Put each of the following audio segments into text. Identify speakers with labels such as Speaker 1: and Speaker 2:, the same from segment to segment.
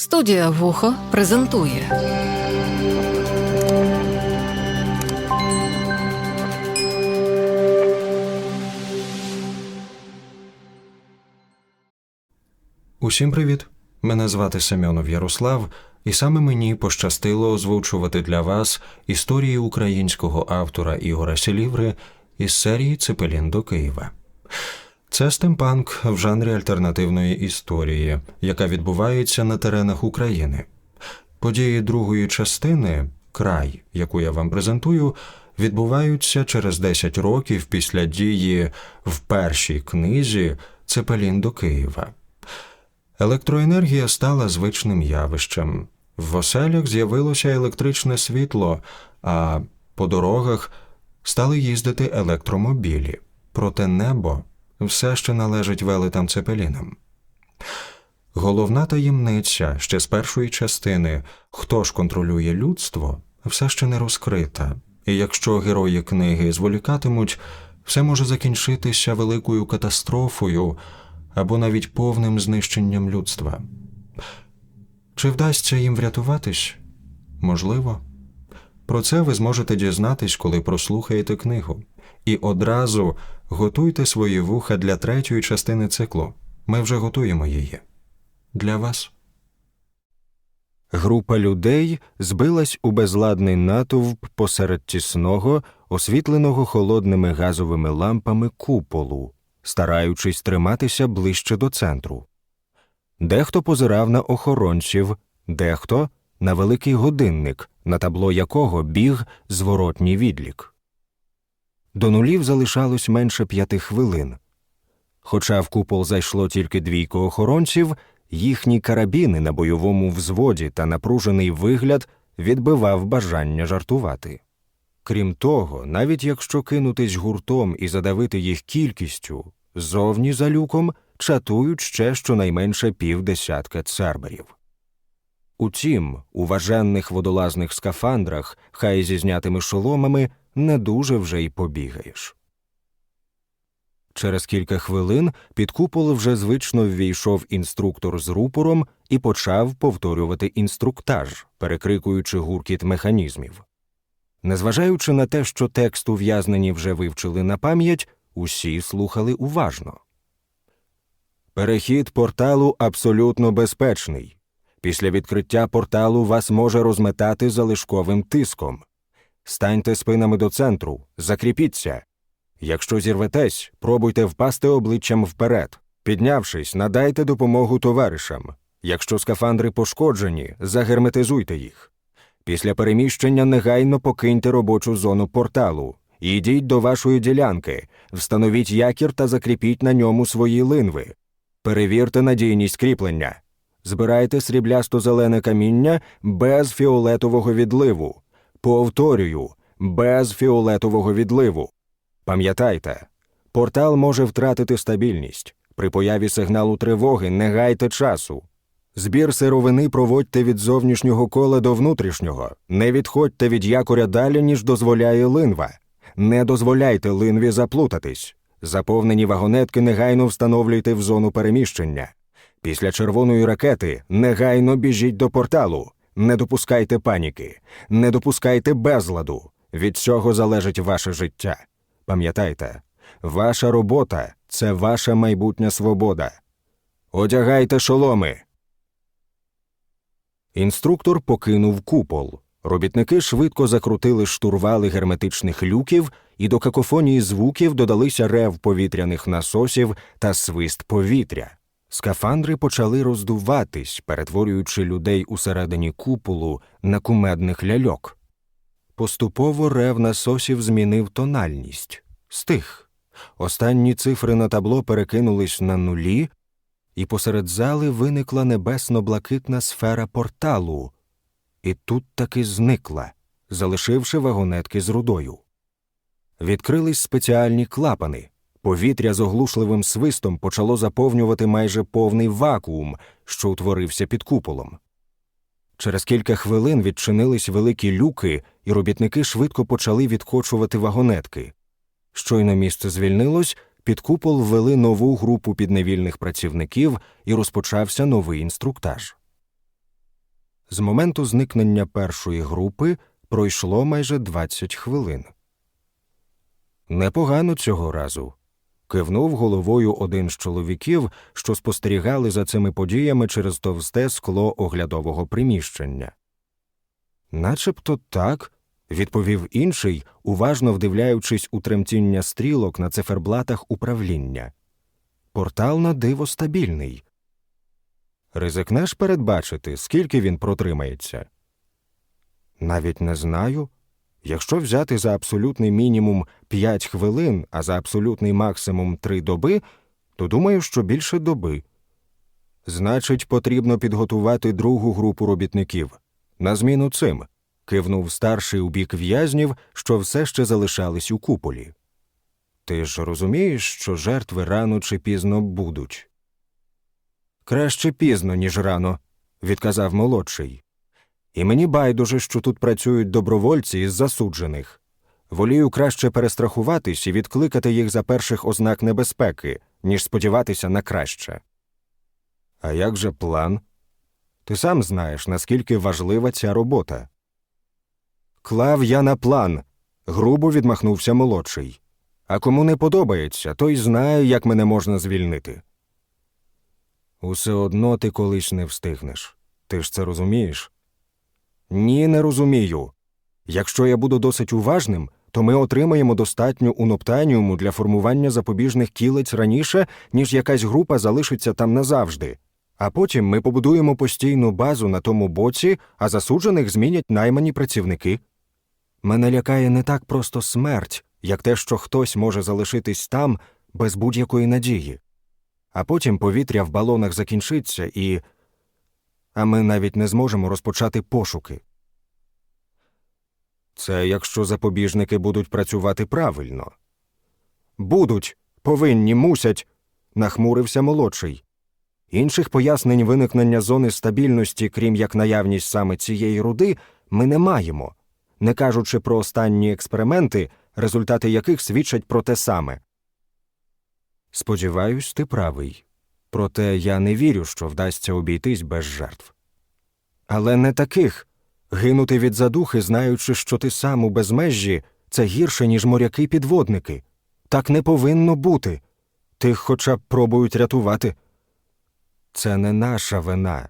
Speaker 1: Студія Вухо презентує.
Speaker 2: Усім привіт! Мене звати Семенов Ярослав, і саме мені пощастило озвучувати для вас історії українського автора Ігора Селіври із серії Цепелін до Києва. Це стемпанк в жанрі альтернативної історії, яка відбувається на теренах України. Події другої частини, край, яку я вам презентую, відбуваються через 10 років після дії в першій книзі Цепелін до Києва. Електроенергія стала звичним явищем. В оселях з'явилося електричне світло, а по дорогах стали їздити електромобілі. Проте небо все ще належить велетам цепелінам. Головна таємниця ще з першої частини хто ж контролює людство, все ще не розкрита, і якщо герої книги зволікатимуть, все може закінчитися великою катастрофою або навіть повним знищенням людства. Чи вдасться їм врятуватись? Можливо. Про це ви зможете дізнатись, коли прослухаєте книгу. І одразу готуйте свої вуха для третьої частини циклу. Ми вже готуємо її. Для вас.
Speaker 3: Група людей збилась у безладний натовп посеред тісного, освітленого холодними газовими лампами куполу, стараючись триматися ближче до центру. Дехто позирав на охоронців, дехто на великий годинник, на табло якого біг зворотній відлік. До нулів залишалось менше п'яти хвилин. Хоча в купол зайшло тільки двійко охоронців, їхні карабіни на бойовому взводі та напружений вигляд відбивав бажання жартувати. Крім того, навіть якщо кинутись гуртом і задавити їх кількістю, зовні за люком чатують ще щонайменше півдесятка церберів. Утім, у важенних водолазних скафандрах, хай зі знятими шоломами, не дуже вже й побігаєш. Через кілька хвилин під купол вже звично ввійшов інструктор з рупором і почав повторювати інструктаж, перекрикуючи гуркіт механізмів. Незважаючи на те, що текст ув'язнені вже вивчили на пам'ять, усі слухали уважно. Перехід порталу абсолютно безпечний. Після відкриття порталу вас може розметати залишковим тиском. Станьте спинами до центру, закріпіться. Якщо зірветесь, пробуйте впасти обличчям вперед. Піднявшись, надайте допомогу товаришам. Якщо скафандри пошкоджені, загерметизуйте їх. Після переміщення негайно покиньте робочу зону порталу. Йдіть до вашої ділянки, встановіть якір та закріпіть на ньому свої линви. Перевірте надійність кріплення. Збирайте сріблясто зелене каміння без фіолетового відливу. Повторюю, без фіолетового відливу. Пам'ятайте, портал може втратити стабільність. При появі сигналу тривоги не гайте часу. Збір сировини проводьте від зовнішнього кола до внутрішнього. Не відходьте від якоря далі, ніж дозволяє линва. Не дозволяйте линві заплутатись. Заповнені вагонетки негайно встановлюйте в зону переміщення. Після червоної ракети негайно біжіть до порталу. Не допускайте паніки, не допускайте безладу. Від цього залежить ваше життя. Пам'ятайте, ваша робота це ваша майбутня свобода. Одягайте шоломи. Інструктор покинув купол. Робітники швидко закрутили штурвали герметичних люків, і до какофонії звуків додалися рев повітряних насосів та свист повітря. Скафандри почали роздуватись, перетворюючи людей усередині куполу на кумедних ляльок. Поступово рев насосів змінив тональність, стих. Останні цифри на табло перекинулись на нулі, і посеред зали виникла небесно-блакитна сфера порталу, і тут таки зникла, залишивши вагонетки з рудою. Відкрились спеціальні клапани. Повітря з оглушливим свистом почало заповнювати майже повний вакуум, що утворився під куполом. Через кілька хвилин відчинились великі люки, і робітники швидко почали відкочувати вагонетки. Щойно місце звільнилось, під купол ввели нову групу підневільних працівників і розпочався новий інструктаж. З моменту зникнення першої групи пройшло майже 20 хвилин. Непогано цього разу. Кивнув головою один з чоловіків, що спостерігали за цими подіями через товсте скло оглядового приміщення. Начебто так, відповів інший, уважно вдивляючись у тремтіння стрілок на циферблатах управління. Портал на диво стабільний. Ризикнеш передбачити, скільки він протримається? Навіть не знаю. Якщо взяти за абсолютний мінімум 5 хвилин, а за абсолютний максимум 3 доби, то думаю, що більше доби. Значить, потрібно підготувати другу групу робітників. На зміну цим кивнув старший у бік в'язнів, що все ще залишались у куполі. Ти ж розумієш, що жертви рано чи пізно будуть. Краще пізно, ніж рано, відказав молодший. І мені байдуже, що тут працюють добровольці із засуджених. Волію краще перестрахуватись і відкликати їх за перших ознак небезпеки, ніж сподіватися на краще. А як же план? Ти сам знаєш, наскільки важлива ця робота. Клав я на план, грубо відмахнувся молодший. А кому не подобається, той знає, як мене можна звільнити. Усе одно ти колись не встигнеш. Ти ж це розумієш? Ні, не розумію. Якщо я буду досить уважним, то ми отримаємо достатньо уноптаніуму для формування запобіжних кілець раніше, ніж якась група залишиться там назавжди. А потім ми побудуємо постійну базу на тому боці, а засуджених змінять наймані працівники. Мене лякає не так просто смерть, як те, що хтось може залишитись там без будь-якої надії. А потім повітря в балонах закінчиться і. А ми навіть не зможемо розпочати пошуки. Це якщо запобіжники будуть працювати правильно. Будуть, повинні, мусять, нахмурився молодший. Інших пояснень виникнення зони стабільності, крім як наявність саме цієї руди, ми не маємо, не кажучи про останні експерименти, результати яких свідчать про те саме. Сподіваюсь, ти правий. Проте я не вірю, що вдасться обійтись без жертв. Але не таких. Гинути від задухи, знаючи, що ти сам у безмежжі, це гірше, ніж моряки-підводники. Так не повинно бути. Тих хоча б пробують рятувати. Це не наша вина.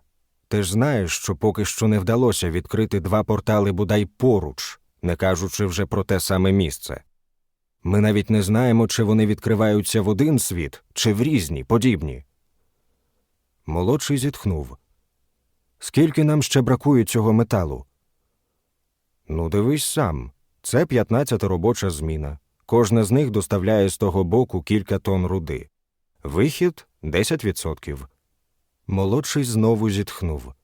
Speaker 3: Ти ж знаєш, що поки що не вдалося відкрити два портали бодай поруч, не кажучи вже про те саме місце. Ми навіть не знаємо, чи вони відкриваються в один світ, чи в різні, подібні. Молодший зітхнув. Скільки нам ще бракує цього металу? Ну, дивись сам. Це 15 робоча зміна. Кожна з них доставляє з того боку кілька тонн руди. Вихід 10%. Молодший знову зітхнув.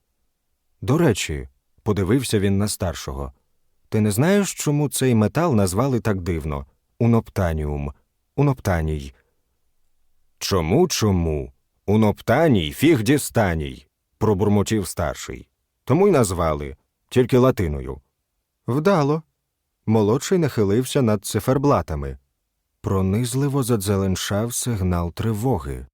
Speaker 3: До речі, подивився він на старшого. Ти не знаєш, чому цей метал назвали так дивно? Уноптаніум. Уноптаній. Чому чому? Уноптаній фіг дістаній, пробурмотів старший. Тому й назвали, тільки латиною. Вдало. Молодший нахилився над циферблатами. Пронизливо задзеленшав сигнал тривоги.